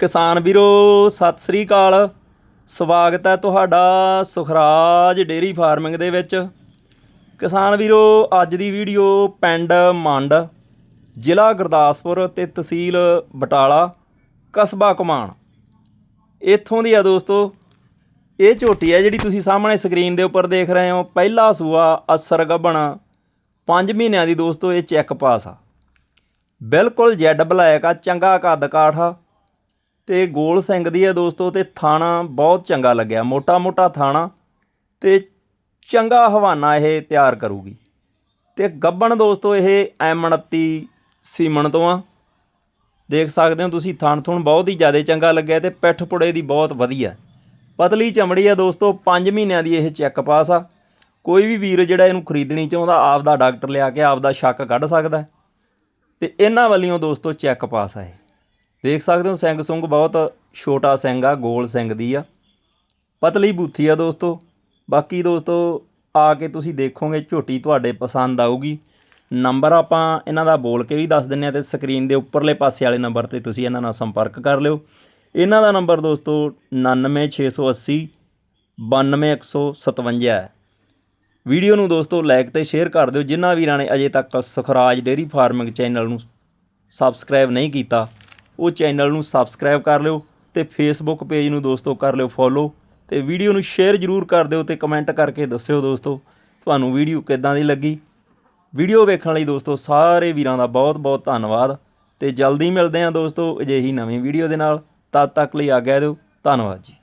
ਕਿਸਾਨ ਵੀਰੋ, ਸਤਿ ਸ੍ਰੀ ਅਕਾਲ। ਸਵਾਗਤ ਹੈ ਤੁਹਾਡਾ ਸੁਖਰਾਜ ਡੇਰੀ ਫਾਰਮਿੰਗ ਦੇ ਵਿੱਚ। ਕਿਸਾਨ ਵੀਰੋ, ਅੱਜ ਦੀ ਵੀਡੀਓ ਪਿੰਡ ਮੰਡ, ਜ਼ਿਲ੍ਹਾ ਗੁਰਦਾਸਪੁਰ ਤੇ ਤਹਿਸੀਲ ਬਟਾਲਾ, ਕਸਬਾ ਕਮਾਨ ਇੱਥੋਂ ਦੀ ਆ ਦੋਸਤੋ, ਇਹ ਝੋਟੀ ਹੈ ਜਿਹੜੀ ਤੁਸੀਂ ਸਾਹਮਣੇ ਸਕਰੀਨ ਦੇ ਉੱਪਰ ਦੇਖ ਰਹੇ ਹੋ। ਪਹਿਲਾ ਸੂਆ ਅਸਰ ਗੱਭਣ 5 ਮਹੀਨਿਆਂ ਦੀ ਦੋਸਤੋ ਇਹ ਚੈੱਕ ਪਾਸ ਆ। ਬਿਲਕੁਲ ਜੈਡ ਬਲੈਕ ਆ, ਚੰਗਾ ਕੱਦ ਕਾਠ ਆ। ਤੇ ਗੋਲ ਸਿੰਘ ਦੀ ਹੈ ਦੋਸਤੋ ਤੇ ਥਾਣਾ ਬਹੁਤ ਚੰਗਾ ਲੱਗਿਆ ਮੋਟਾ ਮੋਟਾ ਥਾਣਾ ਤੇ ਚੰਗਾ ਹਵਾਨਾ ਇਹ ਤਿਆਰ ਕਰੂਗੀ। ਤੇ ਗੱਬਣ ਦੋਸਤੋ ਇਹ M29 ਸੀਮਣ ਤੋਂ ਆ। ਦੇਖ ਸਕਦੇ ਹੋ ਤੁਸੀਂ ਥਣ ਥੁਣ ਬਹੁਤ ਹੀ ਜ਼ਿਆਦਾ ਚੰਗਾ ਲੱਗਿਆ ਤੇ ਪਿੱਠ ਪੁੜੇ ਦੀ ਬਹੁਤ ਵਧੀਆ। ਪਤਲੀ ਚਮੜੀ ਆ ਦੋਸਤੋ 5 ਮਹੀਨਿਆਂ ਦੀ ਇਹ ਚੈੱਕ ਪਾਸ ਆ। ਕੋਈ ਵੀ ਵੀਰ ਜਿਹੜਾ ਇਹਨੂੰ ਖਰੀਦਣੀ ਚਾਹੁੰਦਾ ਆਪ ਦਾ ਡਾਕਟਰ ਲਿਆ ਕੇ ਆਪ ਦਾ ਸ਼ੱਕ ਕੱਢ ਸਕਦਾ। ਹੈ। ਤੇ ਇਹਨਾਂ ਵੱਲੋਂ ਦੋਸਤੋ ਚੈੱਕ ਪਾਸ ਆ ਇਹ। ਦੇਖ ਸਕਦੇ ਹੋ ਸਿੰਘ ਸੁੰਗ ਬਹੁਤ ਛੋਟਾ ਸਿੰਘ ਆ, ਗੋਲ ਸਿੰਘ ਦੀ ਆ। ਪਤਲੀ ਬੂਥੀ ਆ ਦੋਸਤੋ। ਬਾਕੀ ਦੋਸਤੋ, ਆ ਕੇ ਤੁਸੀਂ ਦੇਖੋਗੇ, ਝੋਟੀ ਤੁਹਾਡੇ ਪਸੰਦ ਆਊਗੀ। ਨੰਬਰ ਆਪਾਂ ਇਹਨਾਂ ਦਾ ਬੋਲ ਕੇ ਵੀ ਦੱਸ ਦਿੰਨੇ ਆ ਤੇ ਸਕਰੀਨ ਦੇ ਉੱਪਰਲੇ ਪਾਸੇ ਵਾਲੇ ਨੰਬਰ ਤੇ ਤੁਸੀਂ ਇਹਨਾਂ ਨਾਲ ਸੰਪਰਕ ਕਰ ਲਿਓ। ਇਹਨਾਂ ਦਾ ਨੰਬਰ ਦੋਸਤੋ 99680 92157 ਹੈ। ਵੀਡੀਓ ਨੂੰ ਦੋਸਤੋ, ਲਾਈਕ ਤੇ ਸ਼ੇਅਰ ਕਰ ਦਿਓ। ਜਿਨ੍ਹਾਂ ਵੀਰਾਂ ਨੇ ਅਜੇ ਤੱਕ ਸੁਖਰਾਜ ਡੇਰੀ ਫਾਰਮਿੰਗ ਚੈਨਲ ਨੂੰ ਸਬਸਕ੍ਰਾਈਬ ਨਹੀਂ ਕੀਤਾ ਉਹ ਚੈਨਲ ਨੂੰ ਸਬਸਕ੍ਰਾਈਬ ਕਰ ਲਿਓ ਤੇ ਫੇਸਬੁੱਕ ਪੇਜ ਨੂੰ ਦੋਸਤੋ ਕਰ ਲਿਓ ਫੋਲੋ ਤੇ ਵੀਡੀਓ ਨੂੰ ਸ਼ੇਅਰ ਜ਼ਰੂਰ ਕਰ ਦਿਓ ਤੇ ਕਮੈਂਟ ਕਰਕੇ ਦੱਸਿਓ ਦੋਸਤੋ ਤੁਹਾਨੂੰ ਵੀਡੀਓ ਕਿੱਦਾਂ ਦੀ ਲੱਗੀ। ਵੀਡੀਓ ਵੇਖਣ ਲਈ ਦੋਸਤੋ ਸਾਰੇ ਵੀਰਾਂ ਦਾ ਬਹੁਤ ਬਹੁਤ ਧੰਨਵਾਦ ਤੇ ਜਲਦੀ ਮਿਲਦੇ ਹਾਂ ਦੋਸਤੋ ਅਜਿਹੀ ਨਵੀਂ ਵੀਡੀਓ ਦੇ ਨਾਲ। ਤਦ ਤੱਕ ਲਈ ਆਗਿਆ ਦਿਓ। ਧੰਨਵਾਦ ਜੀ।